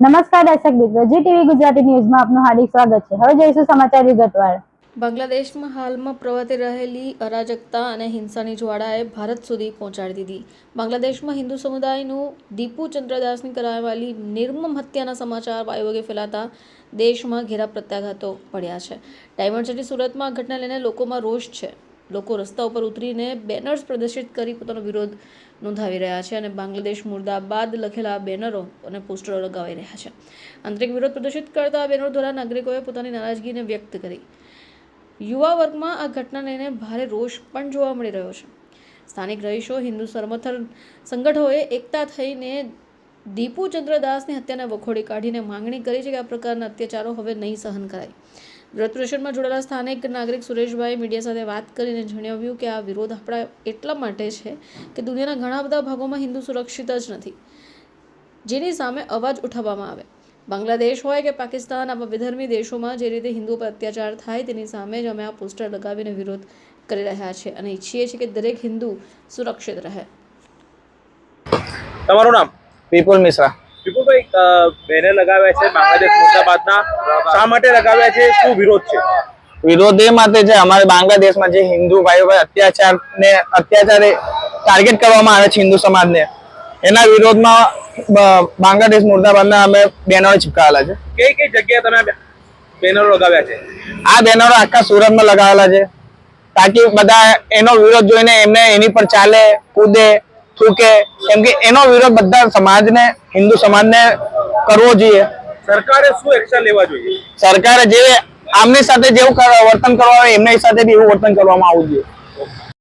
નમસ્કાર દર્શક મિત્રો, જી ટીવી ગુજરાતી ન્યૂઝમાં આપનું હાર્દિક સ્વાગત છે. હવે જોઈશું સમાચાર વિગતવાર. બાંગ્લાદેશમાં હાલમાં પ્રવર્તી રહેલી અરાજકતા અને હિંસાની જ્વાળાએ ભારત સુધી પહોંચાડી દીધી. બાંગ્લાદેશમાં હિન્દુ સમુદાયનું દીપુ ચંદ્રદાસની કરાવેલી નિર્મમ હત્યાના સમાચાર આયોગે ફેલાતા દેશમાં ઘેરા પ્રત્યાઘાતો પડ્યા છે. ડાયમંડ સિટી સુરતમાં ઘટના લઈને લોકોમાં રોષ છે. લોકો રસ્તા ઉપર ઉતરીને બેનર્સ પ્રદર્શિત કરી પોતાનો વિરોધ નોંધાવી રહ્યા છે અને બાંગ્લાદેશ મુર્દાબાદ લખેલા બેનરો અને પોસ્ટરો લગાવી રહ્યા છે. આંતરિક વિરોધ પ્રદર્શિત કરતા બેનરો દ્વારા નાગરિકોએ પોતાની નારાજગીને વ્યક્ત કરી. યુવા વર્ગમાં આ ઘટના લઈને ભારે રોષ પણ જોવા મળી રહ્યો છે. સ્થાનિક રહીશો, હિન્દુ સમર્થન સંગઠનોએ એકતા થઈને દીપુ ચંદ્રદાસની હત્યાને વખોડી કાઢીને માંગણી કરી છે કે આ પ્રકારના અત્યાચારો હવે નહીં સહન કરાય. વિરોધ પ્રદર્શનમાં જોડાયેલા સ્થાનિક નાગરિક સુરેશભાઈ મીડિયા સાથે વાત કરીને જણાવ્યું કે આ વિરોધ આપણા એટલા માટે છે કે દુનિયાના ઘણા બધા ભાગોમાં હિન્દુ સુરક્ષિત જ નથી જેની સામે અવાજ ઉઠાવવામાં આવે. બાંગ્લાદેશ હોય કે પાકિસ્તાન આવા વિધર્મી દેશોમાં જે રીતે હિન્દુઓ પર અત્યાચાર થાય તેની સામે જ અમે આ પોસ્ટર લગાવીને વિરોધ કરી રહ્યા છીએ અને ઈચ્છીએ છીએ કે દરેક હિન્દુ સુરક્ષિત રહે. તમારું નામ? વિપુલ મિશ્રા. વિપુલભાઈ બેનર લગાવ્યા છે બાંગ્લાદેશ મુર્દાબાદના. શા માટે લગાવ્યા છે? શું વિરોધ છે? વિરોધ એ માટે છે અમારે બાંગ્લાદેશમાં જે હિન્દુ ભાઈઓ પર અત્યાચાર ને અત્યાચારે ટાર્ગેટ કરવામાં આવે છે હિન્દુ સમાજને એના વિરોધમાં બાંગ્લાદેશ મુર્દાબાદના અમે બેનરો ચિપકાવેલા છે. કઈ કઈ જગ્યાએ તમે બેનરો લગાવ્યા છે? આ બેનરો આખા સુરતમાં લગાવેલા છે તાકી બધા એનો વિરોધ જોઈને એમને એની પર ચાલે કૂદે થૂકે કેમ કે એનો વિરોધ બધા સમાજને હિન્દુ સમાજને કરવો જોઈએ. સરકારે શું એક્શન લેવા જોઈએ? સરકારે જે આમની સાથે જેવું વર્તન કરવા આવે એમની સાથે બી એવું વર્તન કરવામાં આવવું જોઈએ.